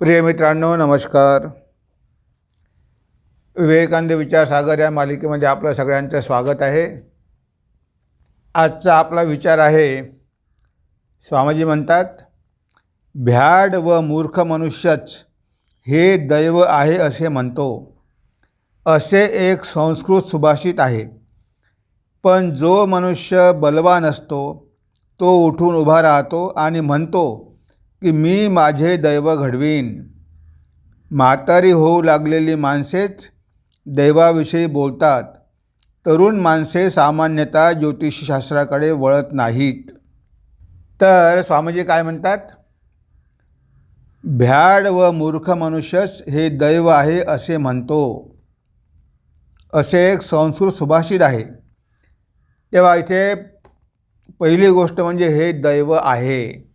प्रिय मित्रांनो नमस्कार. विवेकानंद विचारसागर या मालिकेमध्ये आपलं सगळ्यांचं स्वागत आहे. आजचा आपला विचार आहे स्वामीजी म्हणतात भ्याड व मूर्ख मनुष्यच हे दैव आहे असे म्हणतो. असे एक संस्कृत सुभाषित आहे. पण जो मनुष्य बलवान असतो तो उठून उभा राहतो आणि म्हणतो की मी माझे दैव घडवीन. म्हातारी होऊ लागलेली माणसेच दैवाविषयी बोलतात. तरुण माणसे सामान्यतः ज्योतिषशास्त्राकडे वळत नाहीत. तर स्वामीजी काय म्हणतात? भ्याड व मूर्ख मनुष्यच हे दैव आहे असे म्हणतो. असे एक संस्कृत सुभाषित आहे. तेव्हा इथे पहिली गोष्ट म्हणजे हे दैव आहे.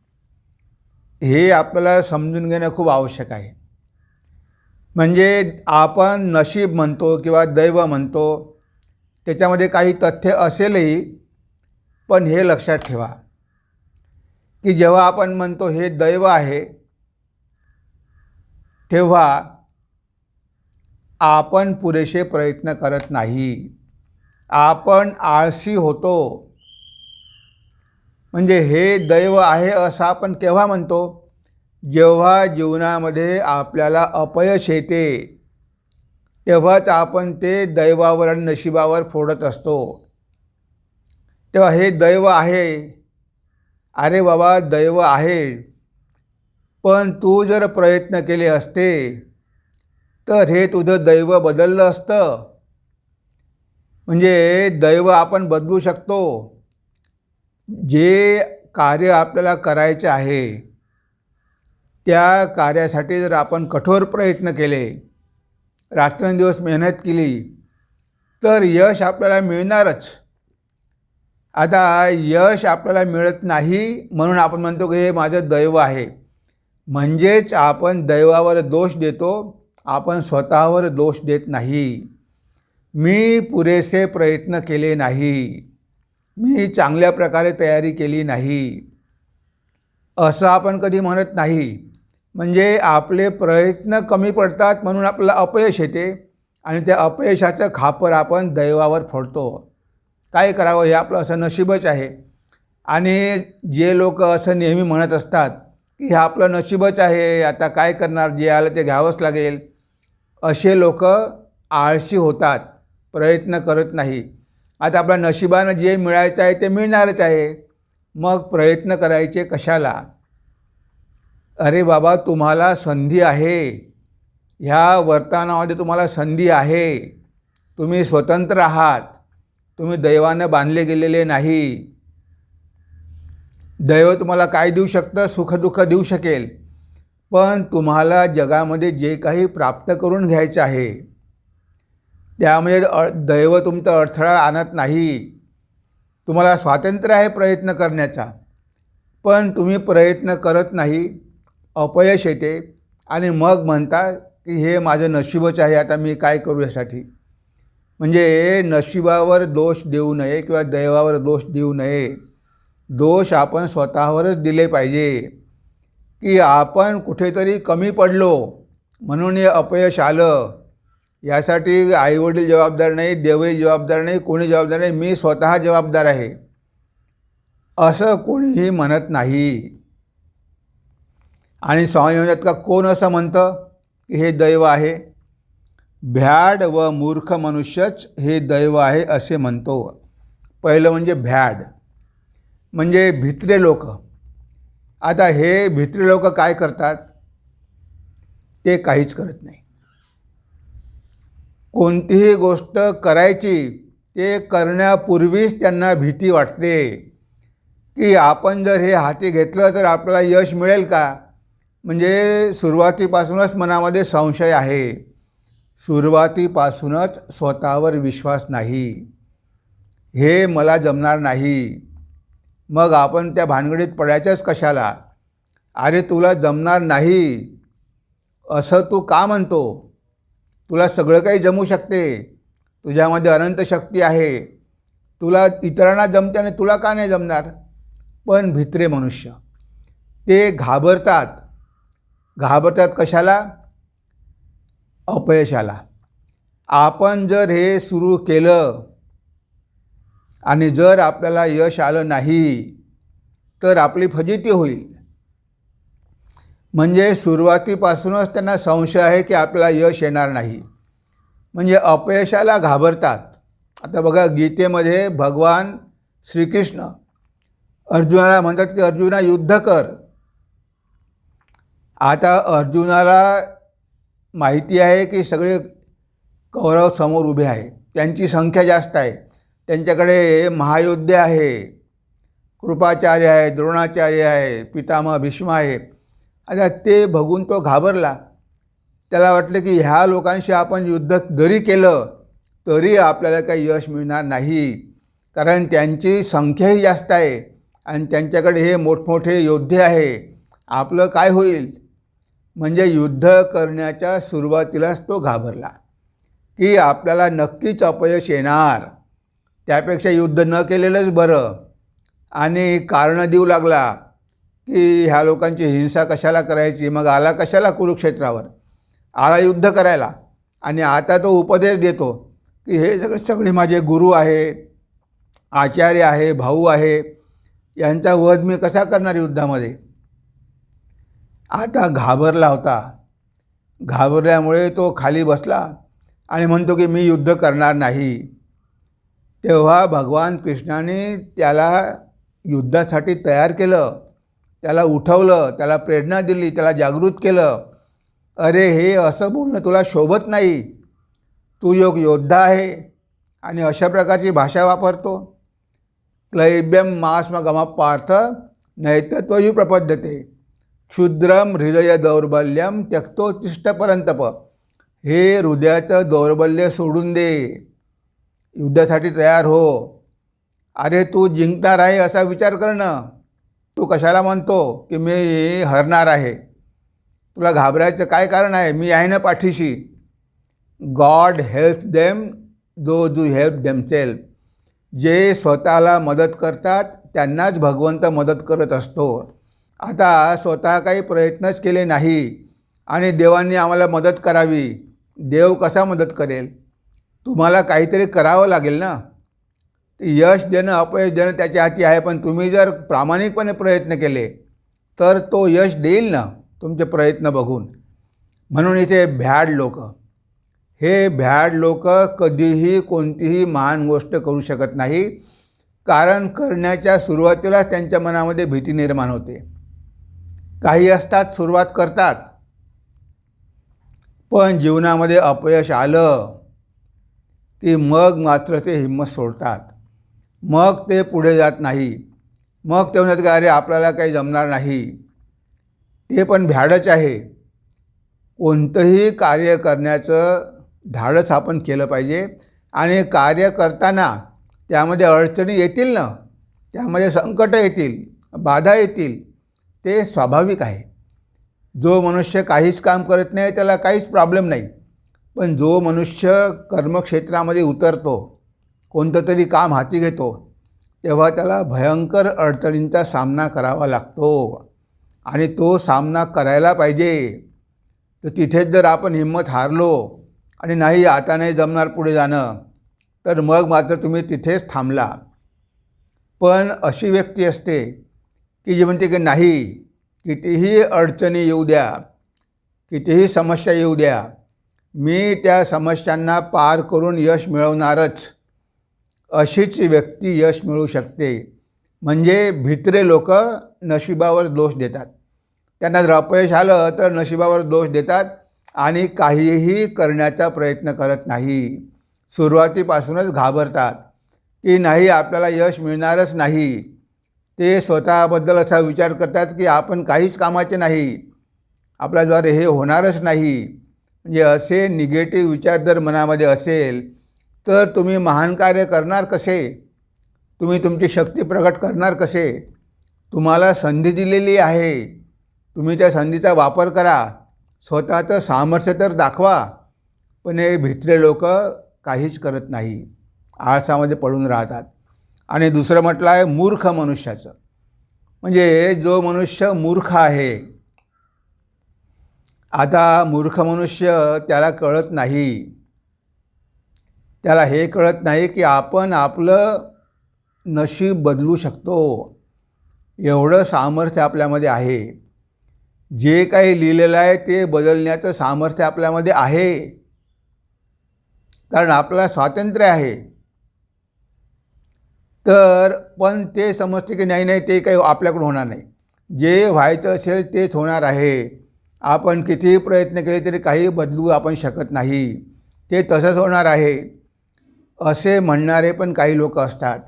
हे आपल्याला समजून घेणं खूप आवश्यक आहे. म्हणजे आपण नशीब म्हणतो किंवा दैव म्हणतो त्याच्यामध्ये काही तथ्य असेलही पण हे लक्षात ठेवा. की जेव्हा आपण म्हणतो हे दैव आहे तेव्हा आपण पुरेसे प्रयत्न करत नाही. आपण आळसी होतो. म्हणजे हे दैव आहे असं आपण केव्हा म्हणतो? जेव्हा जीवनामध्ये आपल्याला अपयश येते तेव्हाच आपण ते दैवावर आणि नशिबावर फोडत असतो. तेव्हा हे दैव आहे. अरे बाबा दैव आहे. पण तू जर प्रयत्न केले असते तर हे तुझं दैव बदललं असतं. म्हणजे दैव आपण बदलू शकतो. जे कार्य आपल्याला करायचे आहे त्या कार्यासाठी जर आपण कठोर प्रयत्न केले रात्रंदिवस मेहनत केली तर यश आपल्याला मिळणारच. आता यश आपल्याला मिळत नाही म्हणून आपण म्हणतो की हे माझं दैव आहे. म्हणजेच आपण दैवावर दोष देतो आपण स्वतःवर दोष देत नाही. मी पुरेसे प्रयत्न केले नाही. मी चांगल्या प्रकारे तयारी केली नाही. असं आपण कधी म्हणत नाही. म्हणजे आपले प्रयत्न कमी पडतात म्हणून आपल्याला अपयश येते आणि त्या अपयशाचं खापर आपण दैवावर फोडतो. काय करावं हे आपलं असं नशीबच आहे. आणि जे लोक असं नेहमी म्हणत असतात की हे आपलं नशीबच आहे आता काय करणार जे आलं ते घ्यावंच लागेल. असे लोक आळशी होतात प्रयत्न करत नाही. आता आपल्या नशिबानं जे मिळायचं आहे ते मिळणारच आहे. मग प्रयत्न करायचे कशाला? अरे बाबा तुम्हाला संधी आहे. ह्या वर्तनामध्ये तुम्हाला संधी आहे. तुम्ही स्वतंत्र आहात. तुम्ही दैवानं बांधले गेलेले नाही. दैव तुम्हाला काय देऊ शकतं? सुखदुःख देऊ शकेल. पण तुम्हाला जगामध्ये जे काही प्राप्त करून घ्यायचं आहे त्यामध्ये अ दैव तुमचा अडथळा आणत नाही. तुम्हाला स्वातंत्र्य आहे प्रयत्न करण्याचा. पण तुम्ही प्रयत्न करत नाही. अपयश येते. आणि मग म्हणता की हे माझं नशीबच आहे आता मी काय करू यासाठी? म्हणजे नशिबावर दोष देऊ नये किंवा दैवावर दोष देऊ नये. दोष आपण स्वतःवरच दिले पाहिजे. की आपण कुठेतरी कमी पडलो. म्हणून हे अपयश आलं. यासाठी आईवडील जबाबदार नाही देवही जबाबदार नाही कोणी जबाबदार नाही मी स्वतः जबाबदार आहे. असं कोणीही म्हणत नाही. आणि स्वामी म्हणतात का कोण असं म्हणतं की हे दैव आहे? भ्याड व मूर्ख मनुष्यच हे दैव आहे असे म्हणतो. पहिलं म्हणजे भ्याड. म्हणजे भित्रे लोक. आता हे भित्रे लोक काय करतात? ते काहीच करत नाही. कोणतीही गोष्ट करायची ते करण्यापूर्वीच त्यांना भीती वाटते. की आपण जर हे हाती घेतलं तर आपल्याला यश मिळेल का? म्हणजे सुरुवातीपासूनच मनामध्ये संशय आहे. सुरुवातीपासूनच स्वतःवर विश्वास नाही. हे मला जमणार नाही. मग आपण त्या भानगडीत पडायच्याच कशाला? अरे तुला जमणार नाही. असं तू का म्हणतो? तुला सगळं काही जमू शकते. तुझ्यामध्ये अनंत शक्ती आहे. तुला इतरांना जमते आणि तुला का नाही जमणार? पण भित्रे मनुष्य. ते घाबरतात. घाबरतात कशाला? अपयशाला. आपण जर हे सुरू केलं आणि जर आपल्याला यश आलं नाही तर आपली फजिती होईल. म्हणजे सुरुवातीपासूनच त्यांना संशय आहे की आपल्याला यश येणार नाही. म्हणजे अपयशाला घाबरतात. आता बघा गीतेमध्ये भगवान श्रीकृष्ण अर्जुनाला म्हणतात की अर्जुना युद्ध कर. आता अर्जुनाला माहिती आहे की सगळे कौरव समोर उभे आहे त्यांची संख्या जास्त आहे. त्यांच्याकडे महायोद्धे आहे. कृपाचार्य आहे द्रोणाचार्य आहे पितामह भीष्म आहे आता ते बघून तो घाबरला. त्याला वाटलं की ह्या लोकांशी आपण युद्ध जरी केलं तरी आपल्याला काही यश मिळणार नाही. कारण त्यांची संख्याही जास्त आहे आणि त्यांच्याकडे हे मोठमोठे योद्धे आहे. आपलं काय होईल? म्हणजे युद्ध करण्याच्या सुरुवातीलाच तो घाबरला. की आपल्याला नक्कीच अपयश येणार. त्यापेक्षा युद्ध न केलेलंच बरं. आणि कारणं देऊ लागला. की ह्या लोकांची हिंसा कशाला करायची? मग आला कशाला कुरुक्षेत्रावर? आला युद्ध करायला. आणि आता तो उपदेश देतो की हे सगळे सगळे माझे गुरु आहे आचार्य आहे भाऊ आहे यांचा वध मी कसा करणार युद्धामध्ये? आता घाबरला होता. घाबरल्यामुळे तो खाली बसला आणि म्हणतो की मी युद्ध करणार नाही. तेव्हा भगवान कृष्णाने त्याला युद्धासाठी तयार केलं. त्याला उठवलं त्याला प्रेरणा दिली त्याला जागृत केलं. अरे हे असं बोलणं तुला शोभत नाही. तू योग योद्धा आहे आणि अशा प्रकारची भाषा वापरतो. क्लैब्यम मास्म गमा पार्थ नैतत्वही प्रपद्धते क्षुद्रम हृदय दौर्बल्यम त्यक्तोत्तिष्ठपर्यंतप हे हृदयाचं दौर्बल्य सोडून दे. युद्धासाठी तयार हो. अरे तू जिंकणार आहे असा विचार करणं. तू कशाला म्हणतो की मी हरणार आहे? तुला घाबरायचं काय कारण आहे? मी आहे ना पाठीशी. God help them do do help themselves जे स्वतःला मदत करतात त्यांनाच भगवंत मदत करत असतो. आता स्वतः काही प्रयत्नच केले नाही आणि देवांनी आम्हाला मदत करावी. देव कसा मदत करेल? तुम्हाला काहीतरी करावं लागेल ना? यश देणं अपयश देणं त्याच्या हाती आहे पण तुम्ही जर प्रामाणिकपणे प्रयत्न केले तर तो यश देईल ना? तुमचे प्रयत्न बघून. म्हणून इथे भ्याड लोक. हे भ्याड लोक कधीही कोणतीही महान गोष्ट करू शकत नाही कारण करण्याच्या सुरुवातीलाच त्यांच्या मनामध्ये भीती निर्माण होते. काही असतात सुरुवात करतात. पण जीवनामध्ये अपयश आलं की मग मात्र ते हिंमत सोडतात. मग ते पुढे जात नाही. मग ते म्हणतात की अरे आपल्याला काही जमणार नाही. ते पण भ्याडच आहे. कोणतंही कार्य करण्याचं धाडस आपण केलं पाहिजे आणि कार्य करताना त्यामध्ये अडचणी येतील ना त्यामध्ये संकटं येतील बाधा येतील ते स्वाभाविक आहे. जो मनुष्य काहीच काम करत नाही त्याला काहीच प्रॉब्लेम नाही. पण जो मनुष्य कर्मक्षेत्रामध्ये उतरतो कोणतं तरी काम हाती घेतो तेव्हा त्याला भयंकर अडचणींचा सामना करावा लागतो. आणि तो सामना करायला पाहिजे. तर तिथेच जर आपण हिंमत हारलो आणि नाही आता नाही जमणार पुढे जाणं तर मग मात्र तुम्ही तिथेच थांबला. पण अशी व्यक्ती असते की जी म्हणते की नाही कितीही अडचणी येऊ द्या कितीही समस्या येऊ द्या मी त्या समस्यांना पार करून यश मिळवणारच. अशीच व्यक्ती यश मिळू शकते. म्हणजे भित्रे लोक नशिबावर दोष देतात. त्यांना जर अपयश आलं तर नशिबावर दोष देतात आणि काहीही करण्याचा प्रयत्न करत नाही. सुरुवातीपासूनच घाबरतात की नाही आपल्याला यश मिळणारच नाही. ते स्वतःबद्दल असा विचार करतात की आपण काहीच कामाचे नाही. आपल्याद्वारे हे होणारच नाही. म्हणजे असे निगेटिव्ह विचार जर मनामध्ये असेल तर तुम्ही महान कार्य करणार कसे? तुम्ही तुमची शक्ती प्रकट करणार कसे? तुम्हाला संधी दिलेली आहे. तुम्ही त्या संधीचा वापर करा. स्वतःचं सामर्थ्य तर दाखवा. पण हे भित्रे लोक काहीच करत नाही. आळसामध्ये पडून राहतात. आणि दुसरं म्हटलं आहे मूर्ख मनुष्याचं. म्हणजे जो मनुष्य मूर्ख आहे. आता मूर्ख मनुष्य त्याला कळत नाही. त्याला हे कळत नाही की आपण आपलं नशीब बदलू शकतो. एवढं सामर्थ्य आपल्यामध्ये आहे. जे काही लिहिलेलं आहे ते बदलण्याचं सामर्थ्य आपल्यामध्ये आहे. कारण आपल्याला स्वातंत्र्य आहे. तर पण ते समजते की नाही नाही ते काही आपल्याकडून होणार नाही. जे व्हायचं असेल तेच होणार आहे. आपण कितीही प्रयत्न केले तरी काही बदलू आपण शकत नाही. ते तसंच होणार आहे. असे म्हणणारे पण काही लोक असतात.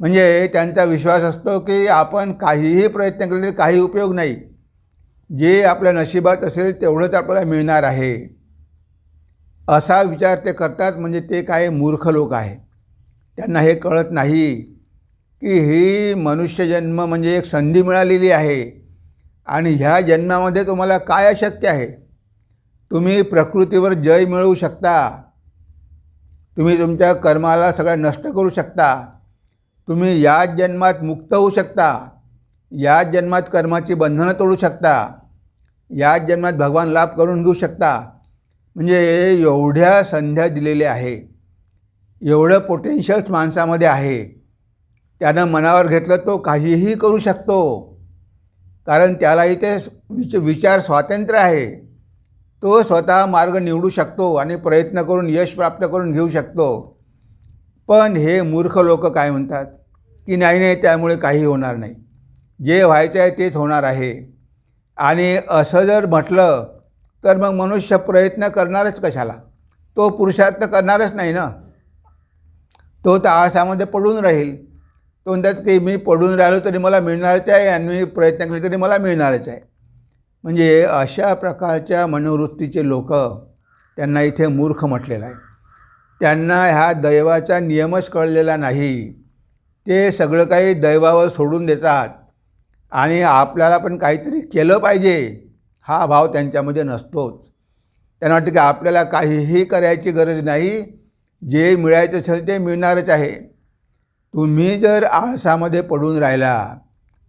म्हणजे त्यांचा विश्वास असतो की आपण काहीही प्रयत्न केले तरी काही उपयोग नाही. जे आपल्या नशिबात असेल तेवढंच आपल्याला मिळणार आहे. असा विचार ते करतात म्हणजे ते काय मूर्ख लोक आहे. त्यांना हे कळत नाही की ही मनुष्यजन्म म्हणजे एक संधी मिळालेली आहे. आणि ह्या जन्मामध्ये तुम्हाला काय अशक्य आहे? तुम्ही प्रकृतीवर जय मिळवू शकता. तुम्ही तुमच्या कर्माला सगळं नष्ट करू शकता. तुम्ही याच जन्मात मुक्त होऊ शकता. याच जन्मात कर्माची बंधनं तोडू शकता. याच जन्मात भगवान लाभ करून घेऊ शकता. म्हणजे एवढ्या संध्या दिलेल्या आहे. एवढं पोटेन्शियल्स माणसामध्ये आहे. त्यानं मनावर घेतलं तो काहीही करू शकतो. कारण त्यालाही ते विच विचार स्वातंत्र्य आहे. तो स्वतः मार्ग निवडू शकतो आणि प्रयत्न करून यश प्राप्त करून घेऊ शकतो. पण हे मूर्ख लोक काय म्हणतात? की नाही नाही त्यामुळे काही होणार नाही. जे व्हायचं आहे तेच होणार आहे. आणि असं जर म्हटलं तर मग मनुष्य प्रयत्न करणारच कशाला? तो पुरुषार्थ करणारच नाही ना? तो तर आळसामध्ये पडून राहील. तो म्हणतात की मी पडून राहिलो तरी मला मिळणारच आहे आणि मी प्रयत्न केले तरी मला मिळणारच आहे. म्हणजे अशा प्रकारच्या मनोवृत्तीचे लोक त्यांना इथे मूर्ख म्हटलेलं आहे. त्यांना ह्या दैवाचा नियमच कळलेला नाही. ते सगळं काही दैवावर सोडून देतात आणि आपल्याला पण काहीतरी केलं पाहिजे हा भाव त्यांच्यामध्ये नसतोच. त्यांना वाटतं की आपल्याला काहीही करायची गरज नाही. जे मिळायचं असेल ते मिळणारच आहे. तुम्ही जर आळसामध्ये पडून राहिला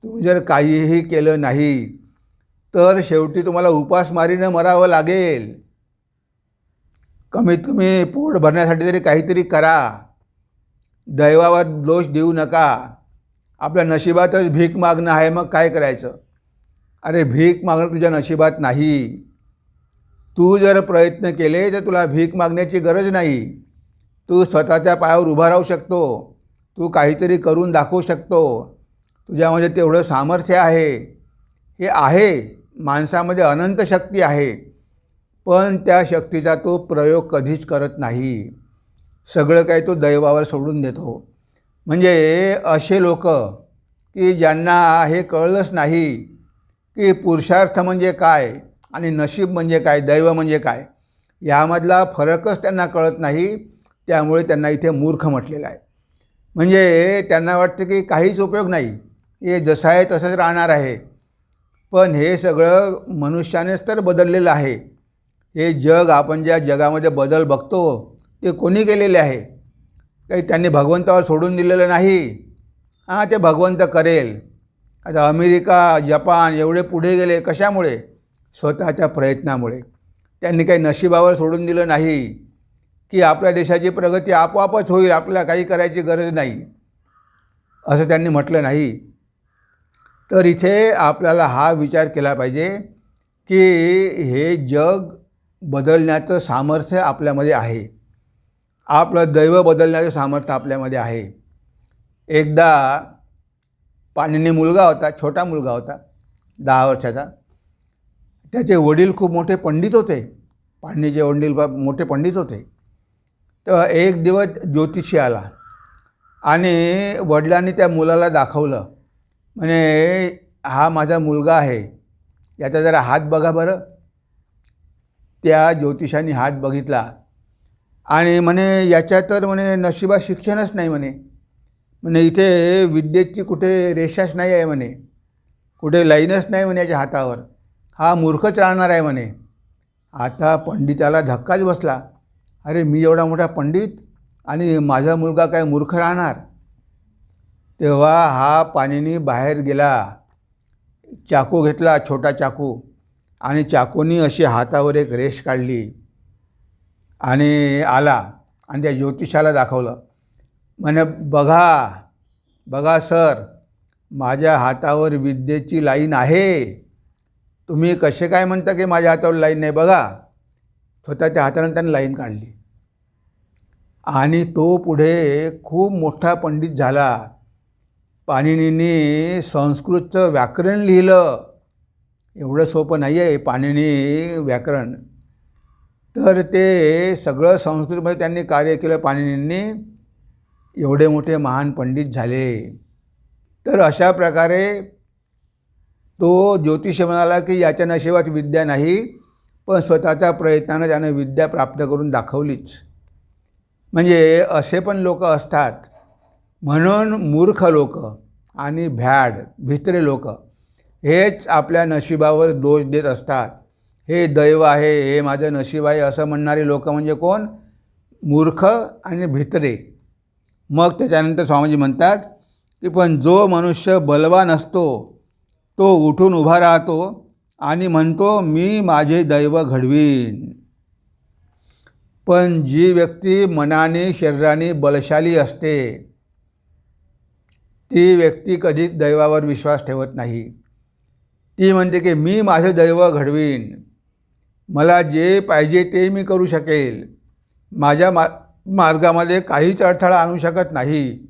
तुम्ही जर काहीही केलं नाही तर शेवटी तुम्हाला उपासमारीनं मरावं लागेल. कमीत कमी पोट भरण्यासाठी तरी काहीतरी करा. दैवावर दोष देऊ नका. आपल्या नशिबातच भीक मागणं आहे मग काय करायचं? अरे भीक मागणं तुझ्या नशिबात नाही. तू जर प्रयत्न केले तर तुला भीक मागण्याची गरज नाही. तू स्वतःच्या पायावर उभा राहू शकतो. तू काहीतरी करून दाखवू शकतो. तुझ्यामध्ये तेवढं सामर्थ्य आहे. हे आहे. माणसामध्ये अनंत शक्ती आहे पण त्या शक्तीचा तो प्रयोग कधीच करत नाही. सगळं काही तो दैवावर सोडून देतो. म्हणजे असे लोक की ज्यांना हे कळलंच नाही की पुरुषार्थ म्हणजे काय आणि नशीब म्हणजे काय दैव म्हणजे काय यामधला फरकच त्यांना कळत नाही. त्यामुळे त्यांना इथे मूर्ख म्हटलेलं आहे. म्हणजे त्यांना वाटतं की काहीच उपयोग नाही. हे जसं आहे तसंच राहणार आहे. पण हे सगळं मनुष्यानेच तर बदललेलं आहे. हे जग आपण ज्या जगामध्ये बदल बघतो ते कोणी केलेले आहे? काही त्यांनी भगवंतावर सोडून दिलेलं नाही? हां ते भगवंत करेल. आता अमेरिका जपान एवढे पुढे गेले कशामुळे? स्वतःच्या प्रयत्नामुळे. त्यांनी काही नशिबावर सोडून दिलं नाही. की आपल्या देशाची प्रगती आपोआपच होईल आपल्याला काही करायची गरज नाही. असं त्यांनी म्हटलं नाही. तर इथे आपल्याला हा विचार केला पाहिजे की हे जग बदलण्याचं सामर्थ्य आपल्यामध्ये आहे. आपलं दैव बदलण्याचं सामर्थ्य आपल्यामध्ये आहे. एकदा पाणीनी मुलगा होता छोटा मुलगा होता दहा वर्षाचा. त्याचे वडील खूप मोठे पंडित होते. पाणीचे वडील मोठे पंडित होते. तर एक दिवस ज्योतिषी आला आणि वडिलांनी त्या मुलाला दाखवलं. म्हणे हा माझा मुलगा आहे. याचा जरा हात बघा बरं. त्या ज्योतिषाने हात बघितला. आणि म्हणे याच्या तर म्हणे नशिबात शिक्षणच नाही म्हणे. म्हणे इथे विद्येची कुठे रेषाच नाही आहे म्हणे. कुठे लाईनच नाही म्हणे याच्या हातावर. हा मूर्खच राहणार आहे म्हणे. आता पंडिताला धक्काच बसला. अरे मी एवढा मोठा पंडित आणि माझा मुलगा काय मूर्ख राहणार? तेव्हा हा पाणीनी बाहेर गेला चाकू घेतला छोटा चाकू आणि चाकूनी अशी हातावर एक रेष काढली आणि आला आणि त्या ज्योतिषाला दाखवलं. म्हणे बघा बघा सर माझ्या हातावर विद्येची लाईन आहे. तुम्ही कसे काय म्हणता की माझ्या हातावर लाईन नाही? बघा. स्वतःच्या हातानं त्यानं लाईन काढली. आणि तो पुढे खूप मोठा पंडित झाला. पाणिनींनी संस्कृतचं व्याकरण लिहिलं. एवढं सोपं नाही आहे पाणिनी व्याकरण. तर ते सगळं संस्कृतमध्ये त्यांनी कार्य केलं पाणिनींनी. एवढे मोठे महान पंडित झाले. तर अशा प्रकारे तो ज्योतिष म्हणाला की याच्या नशिबात विद्या नाही पण स्वतःच्या प्रयत्नानं त्यानं विद्या प्राप्त करून दाखवलीच. म्हणजे असे पण लोक असतात. म्हणून मूर्ख लोक आणि भ्याड भित्रे लोक हेच आपल्या नशिबावर दोष देत असतात. हे दैव आहे हे माझं नशीब आहे असं म्हणणारे लोक म्हणजे कोण? मूर्ख आणि भित्रे. मग त्याच्यानंतर स्वामीजी म्हणतात की पण जो मनुष्य बलवान असतो तो उठून उभा राहतो आणि म्हणतो मी माझे दैव घडवीन पण जी व्यक्ती मनाने शरीराने बलशाली असते ती व्यक्ती कधीच दैवावर विश्वास ठेवत नाही. ती म्हणते की मी माझं दैव घडवीन. मला जे पाहिजे ते मी करू शकेल. माझ्या मा मार्गामध्ये काहीच अडथळा आणू शकत नाही.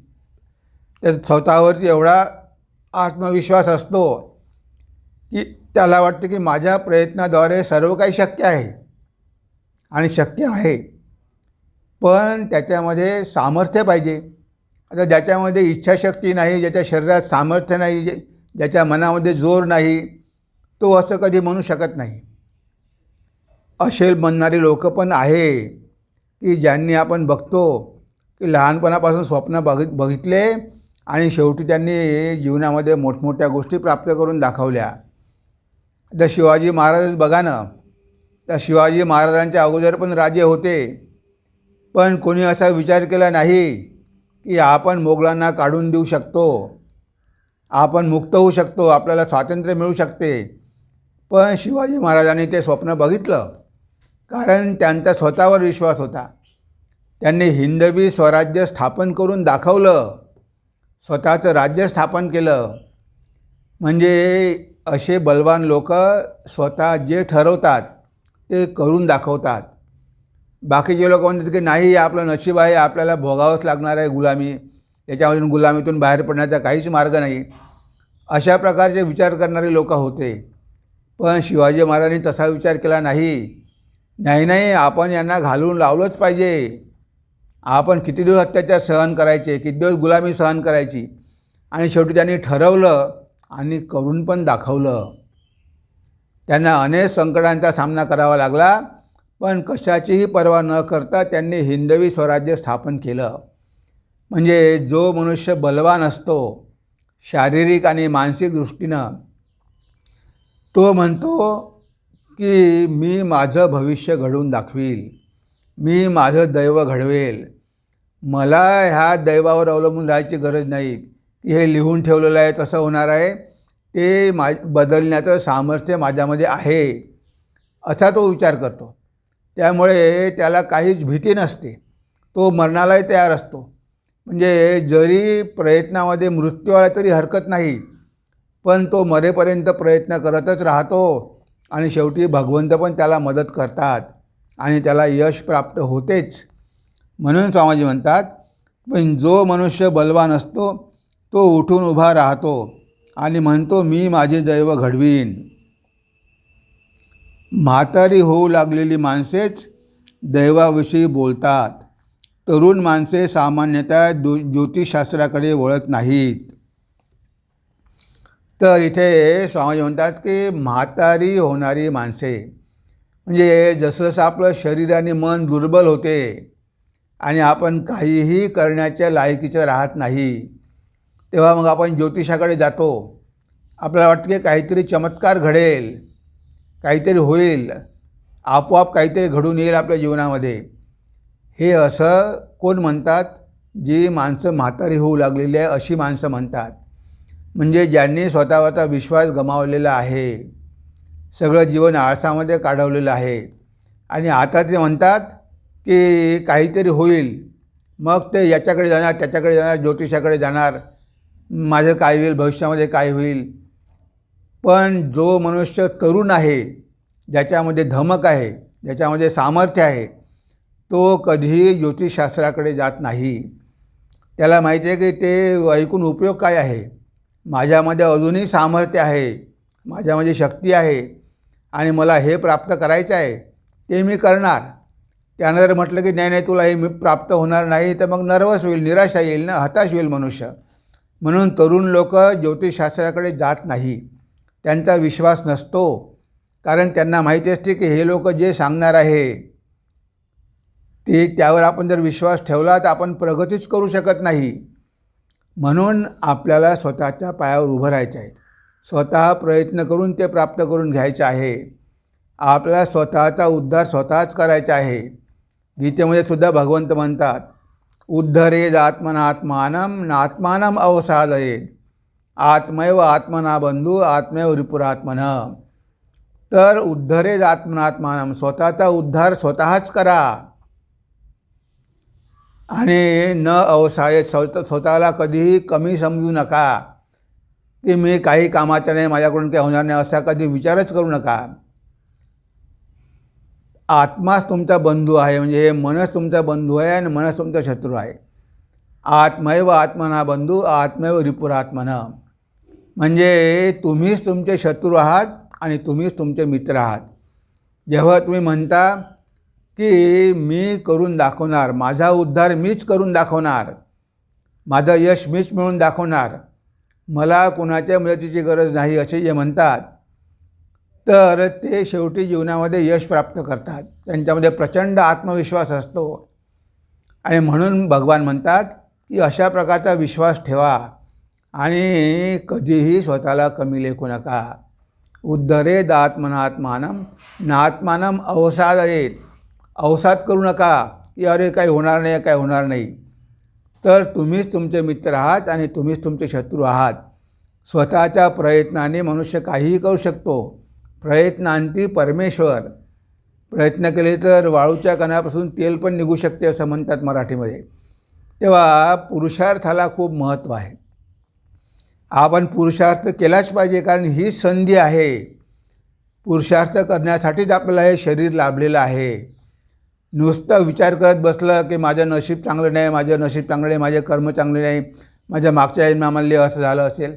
तर स्वतःवरती एवढा आत्मविश्वास असतो की त्याला वाटतं की माझ्या प्रयत्नाद्वारे सर्व काही शक्य आहे. आणि शक्य आहे. पण त्याच्यामध्ये सामर्थ्य पाहिजे. आता ज्याच्यामध्ये इच्छाशक्ती नाही ज्याच्या शरीरात सामर्थ्य नाही जे ज्याच्या मनामध्ये जोर नाही तो असं कधी म्हणू शकत नाही. असेल म्हणणारी लोक पण आहे की ज्यांनी आपण बघतो की लहानपणापासून स्वप्न बघित बघितले आणि शेवटी त्यांनी जीवनामध्ये मोठमोठ्या गोष्टी प्राप्त करून दाखवल्या. तर शिवाजी महाराजच बघा ना. तर शिवाजी महाराजांच्या अगोदर पण राजे होते. पण कोणी असा विचार केला नाही की आपण मोगलांना काढून देऊ शकतो. आपण मुक्त होऊ शकतो. आपल्याला स्वातंत्र्य मिळू शकते. पण शिवाजी महाराजांनी ते स्वप्न बघितलं. कारण त्यांचा स्वतःवर विश्वास होता. त्यांनी हिंदवी स्वराज्य स्थापन करून दाखवलं. स्वतःचं राज्य स्थापन केलं. म्हणजे असे बलवान लोक स्वतः जे ठरवतात ते करून दाखवतात. बाकीचे लोक म्हणतात की नाही आपलं नशीब आहे आपल्याला भोगावंच लागणार आहे गुलामी. याच्यामधून गुलामीतून बाहेर पडण्याचा काहीच मार्ग नाही. अशा प्रकारचे विचार करणारे लोक होते. पण शिवाजी महाराजांनी तसा विचार केला नाही. नाही नाही आपण यांना घालून लावलंच पाहिजे. आपण किती दिवस अत्याचार सहन करायचे किती दिवस गुलामी सहन करायची? आणि शेवटी त्यांनी ठरवलं आणि करून पण दाखवलं. त्यांना अनेक संकटांचा सामना करावा लागला. पण कशाचीही पर्वा न करता त्यांनी हिंदवी स्वराज्य स्थापन केलं. म्हणजे जो मनुष्य बलवान असतो शारीरिक आणि मानसिक दृष्टीनं तो म्हणतो की मी माझं भविष्य घडवून दाखवील मी माझं दैव घडवेल. मला ह्या दैवावर अवलंबून राहायची गरज नाही. की हे लिहून ठेवलेलं आहे तसं होणार आहे. ते मा बदलण्याचं सामर्थ्य माझ्यामध्ये आहे असा तो विचार करतो. त्यामुळे त्याला काहीच भीती नसते. तो मरणालाही तयार असतो. म्हणजे जरी प्रयत्नामध्ये मृत्यू आला तरी हरकत नाही. पण तो मरेपर्यंत प्रयत्न करतच राहतो आणि शेवटी भगवंत पण त्याला मदत करतात आणि त्याला यश प्राप्त होतेच. म्हणून स्वामीजी म्हणतात पण जो मनुष्य बलवान असतो तो उठून उभा राहतो आणि म्हणतो मी माझे दैव घडवीन म्हातारी होऊ लागलेली माणसेच दैवाविषयी बोलतात. तरुण माणसे सामान्यतः दो ज्योतिषशास्त्राकडे वळत नाहीत. तर इथे स्वामी म्हणतात की म्हातारी होणारी माणसे म्हणजे जसंजसं आपलं शरीर आणि मन दुर्बल होते आणि आपण काहीही करण्याच्या लायकीचं राहत नाही तेव्हा मग आपण ज्योतिषाकडे जातो. आपल्याला वाटतं की काहीतरी चमत्कार घडेल. काहीतरी होईल. आपोआप काहीतरी घडून येईल आपल्या जीवनामध्ये. हे असं कोण म्हणतात? जी माणसं म्हातारी होऊ लागलेली आहे अशी माणसं म्हणतात. म्हणजे ज्यांनी स्वतःवरचा विश्वास गमावलेला आहे. सगळं जीवन आळसामध्ये काढवलेलं आहे. आणि आता ते म्हणतात की काहीतरी होईल. मग ते याच्याकडे जाणार त्याच्याकडे जाणार ज्योतिषाकडे जाणार. माझं काय होईल? भविष्यामध्ये काय होईल? पण जो मनुष्य तरुण आहे ज्याच्यामध्ये धमक आहे ज्याच्यामध्ये सामर्थ्य आहे तो कधीही ज्योतिषशास्त्राकडे जात नाही. त्याला माहिती आहे की ते ऐकून उपयोग काय आहे? माझ्यामध्ये अजूनही सामर्थ्य आहे माझ्यामध्ये शक्ती आहे आणि मला हे प्राप्त करायचं आहे ते मी करणार. त्यानं जर म्हटलं की नाही नाही तुला हे मी प्राप्त होणार नाही तर मग नर्वस होईल निराशा येईल ना हताश होईल मनुष्य. म्हणून तरुण लोक ज्योतिषशास्त्राकडे जात नाही. त्यांचा विश्वास नसतो. कारण त्यांना माहिती असते की हे लोक जे सांगणार आहे ते त्यावर आपण जर विश्वास ठेवला तर आपण प्रगतीच करू शकत नाही. म्हणून आपल्याला स्वतःच्या पायावर उभं राहायचं आहे. स्वतः प्रयत्न करून ते प्राप्त करून घ्यायचं आहे. आपल्याला स्वतःचा उद्धार स्वतःच करायचा आहे. गीतेमध्ये सुद्धा भगवंत म्हणतात उद्धरेद आत्मनात्मानम नात्मानम अवसादयेद आत्मैव आत्मना बंधू आत्मैव रिपुरात्मन. तर उद्धरेद आत्मनात्मान स्वतःचा उद्धार स्वतःच करा. आणि न अवसाय स्वतः स्वतःला कधीही कमी समजू नका. की मी काही कामाचं नाही माझ्याकडून काही होणार नाही असा कधी विचारच करू नका. आत्माच तुमचा बंधू आहे म्हणजे हे मनच तुमचा बंधू आहे आणि मनच तुमचा शत्रू आहे. आत्मैव आत्मना बंधू आत्मैव रिपुरात्मन. म्हणजे तुम्हीच तुमचे शत्रू आहात आणि तुम्हीच तुमचे मित्र आहात. जेव्हा तुम्ही म्हणता की मी करून दाखवणार माझा उद्धार मीच करून दाखवणार माझं यश मीच मिळून दाखवणार मला कुणाच्या मदतीची गरज नाही असे जे म्हणतात तर ते शेवटी जीवनामध्ये यश प्राप्त करतात. त्यांच्यामध्ये प्रचंड आत्मविश्वास असतो. आणि म्हणून भगवान म्हणतात की अशा प्रकारचा विश्वास ठेवा. आणि कधीही स्वतःला कमी लेखू नका. उद्धरे दात्मनात्मानम नात्मानम अवसाद येत अवसाद करू नका की अरे काही होणार नाही काय होणार नाही. तर तुम्हीच तुमचे मित्र आहात आणि तुम्हीच तुमचे शत्रू आहात. स्वतःच्या प्रयत्नाने मनुष्य काहीही करू शकतो. प्रयत्नांती परमेश्वर. प्रयत्न केले तर वाळूच्या कणापासून तेल पण निघू शकते असं म्हणतात मराठीमध्ये. तेव्हा पुरुषार्थाला खूप महत्त्व आहे. आपण पुरुषार्थ केलाच पाहिजे कारण ही संधी आहे. पुरुषार्थ करण्यासाठीच आपल्याला हे शरीर लाभलेलं आहे. नुसतं विचार करत बसलं की माझं नशीब चांगलं नाही माझं नशीब चांगलं नाही माझे कर्म चांगले नाही माझ्या मागच्या जन्मामध्ये असं झालं असेल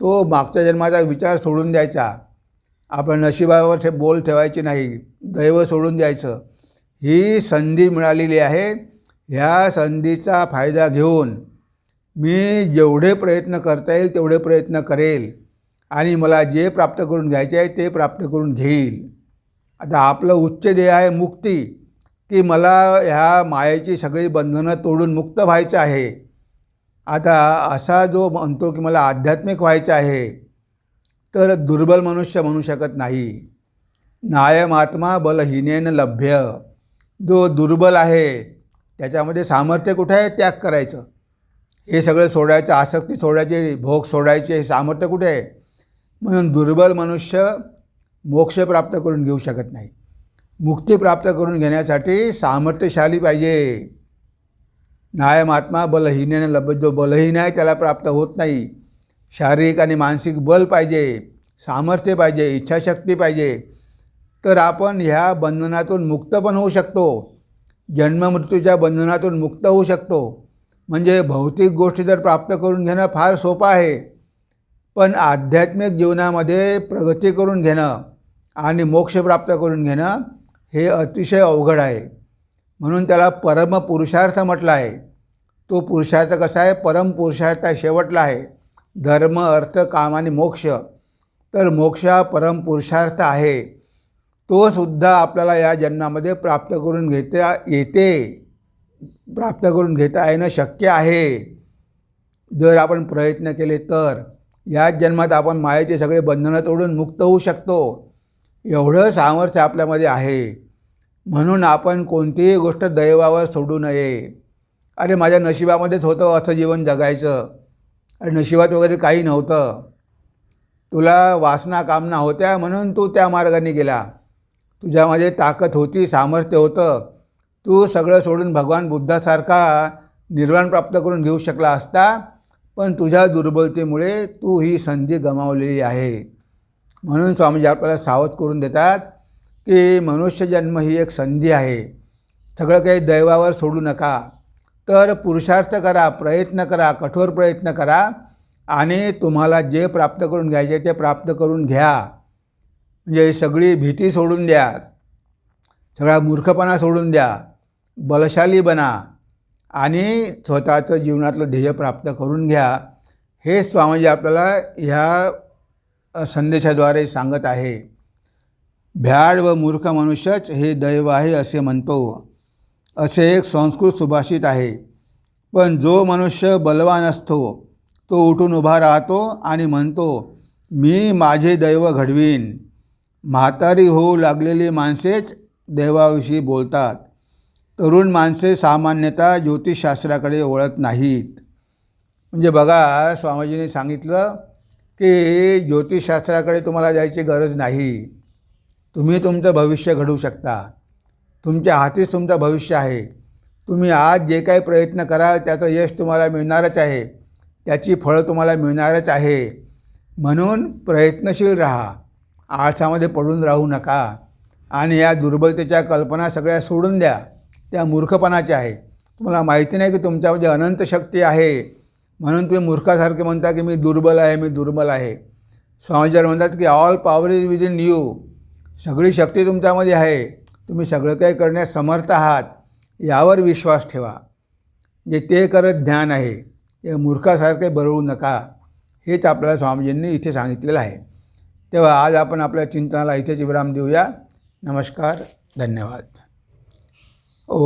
तो मागच्या जन्माचा विचार सोडून द्यायचा. आपण नशिबावर ठे बोल ठेवायची नाही दैव सोडून द्यायचं. ही संधी मिळालेली आहे. ह्या संधीचा फायदा घेऊन मी जेवढे प्रयत्न करता येईल तेवढे प्रयत्न करेल. आणि मला जे प्राप्त करून घ्यायचे आहे ते प्राप्त करून घेईल. आता आपलं उच्च ध्येय आहे मुक्ती की मला ह्या मायेची सगळी बंधनं तोडून मुक्त व्हायचं आहे. आता असा जो म्हणतो की मला आध्यात्मिक व्हायचं आहे तर दुर्बल मनुष्य म्हणू शकत नाही. नायमात्मा बलहीनेन लभ्य. जो दुर्बल आहे त्याच्यामध्ये सामर्थ्य कुठं आहे? त्याग करायचं. हे सगळं सोडायचं आसक्ती सोडायची भोग सोडायचे हे सामर्थ्य कुठे आहे? म्हणून दुर्बल मनुष्य मोक्ष प्राप्त करून घेऊ शकत नाही. मुक्ती प्राप्त करून घेण्यासाठी सामर्थ्यशाली पाहिजे. न्यायमात्मा बलहीनेनं लभ जो बलहीन आहे त्याला प्राप्त होत नाही. शारीरिक आणि मानसिक बल पाहिजे सामर्थ्य पाहिजे इच्छाशक्ती पाहिजे. तर आपण ह्या बंधनातून मुक्त पण होऊ शकतो. जन्ममृत्यूच्या बंधनातून मुक्त होऊ शकतो. म्हणजे भौतिक गोष्टी जर प्राप्त करून घेणं फार सोपं आहे पण आध्यात्मिक जीवनामध्ये प्रगती करून घेणं आणि मोक्ष प्राप्त करून घेणं हे अतिशय अवघड आहे. म्हणून त्याला परमपुरुषार्थ म्हटलं आहे. तो पुरुषार्थ कसा आहे? परमपुरुषार्थ शेवटला आहे. धर्म अर्थ काम आणि मोक्ष. तर मोक्ष हा परमपुरुषार्थ आहे. तो सुद्धा आपल्याला या जन्मामध्ये प्राप्त करून घेता येते. प्राप्त करून घेता येणं शक्य आहे. जर आपण प्रयत्न केले तर याच जन्मात आपण मायेचे सगळे बंधनं तोडून मुक्त होऊ शकतो. एवढं सामर्थ्य आपल्यामध्ये आहे. म्हणून आपण कोणतीही गोष्ट दैवावर सोडू नये. अरे माझ्या नशिबामध्येच होतं असं जीवन जगायचं. अरे नशिबात वगैरे काही नव्हतं. तुला वासना कामना होत्या म्हणून तू त्या मार्गाने गेला. तुझ्यामध्ये ताकद होती सामर्थ्य होतं. तू सगळं सोडून भगवान बुद्धासारखा निर्वाण प्राप्त करून घेऊ शकला असता पण तुझ्या दुर्बलतेमुळे तू ही संधी गमावलेली आहे. म्हणून स्वामीजी आपल्याला सावध करून देतात की मनुष्यजन्म ही एक संधी आहे. सगळं काही दैवावर सोडू नका. तर पुरुषार्थ करा प्रयत्न करा कठोर प्रयत्न करा आणि तुम्हाला जे प्राप्त करून घ्यायचे ते प्राप्त करून घ्या. म्हणजे सगळी भीती सोडून द्या. सगळा मूर्खपणा सोडून द्या. बलशाली बना आणि स्वतःचं जीवनातलं ध्येय प्राप्त करून घ्या हे स्वामीजी आपल्याला ह्या संदेशाद्वारे सांगत आहे. भ्याड व मूर्ख मनुष्यच हे दैव आहे असे म्हणतो. असे एक संस्कृत सुभाषित आहे. पण जो मनुष्य बलवान असतो तो उठून उभा राहतो आणि म्हणतो मी माझे दैव घडवीन. म्हातारी होऊ लागलेली माणसेच देवाविषयी बोलतात. तरुण माणसे सामान्यतः ज्योतिषशास्त्राकडे वळत नाहीत. म्हणजे बघा स्वामीजींनी सांगितलं की ज्योतिषशास्त्राकडे तुम्हाला जायची गरज नाही. तुम्ही तुमचं भविष्य घडवू शकता. तुमच्या हातीच तुमचं भविष्य आहे. तुम्ही आज जे काही प्रयत्न कराल त्याचं यश तुम्हाला मिळणारच आहे. त्याची फळं तुम्हाला मिळणारच आहे. म्हणून प्रयत्नशील राहा. आळसामध्ये पडून राहू नका. आणि या दुर्बलतेच्या कल्पना सगळ्या सोडून द्या. त्या मूर्खपणाच्या आहे. तुम्हाला माहिती नाही की तुमच्यामध्ये अनंत शक्ती आहे. म्हणून तुम्ही मूर्खासारखे म्हणता की मी दुर्बल आहे मी दुर्बल आहे. स्वामीजी म्हणतात की all power is within you सगळी शक्ती तुमच्यामध्ये आहे. तुम्ही सगळं काही करण्यास समर्थ आहात. यावर विश्वास ठेवा. जे ते करत ज्ञान आहे ते मूर्खासारखे बरवू नका. हेच आपल्याला स्वामीजींनी इथे सांगितलेलं आहे. तेव्हा आज आपण आपल्या चिंतनाला इथेच विराम देऊया. नमस्कार धन्यवाद. ॐ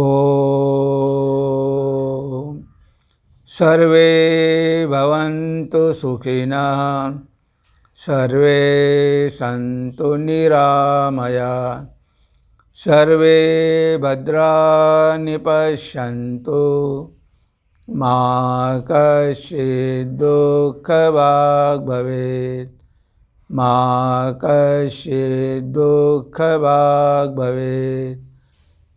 सर्वे भवन्तु सुखिनः सर्वे सन्तु निरामया सर्वे भद्राणि पश्यन्तु मा कश्चित् दुःखभाग् भवेत् मा कश्चित् दुःखभाग् भवेत्।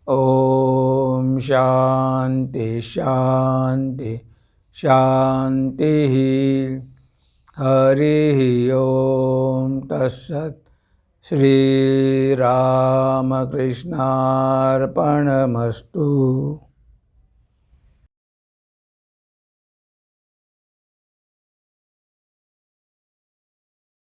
ॐ शान्ति शान्ति शान्तिः हरिः ॐ तत्सत्। श्रीरामकृष्णार्पणमस्तु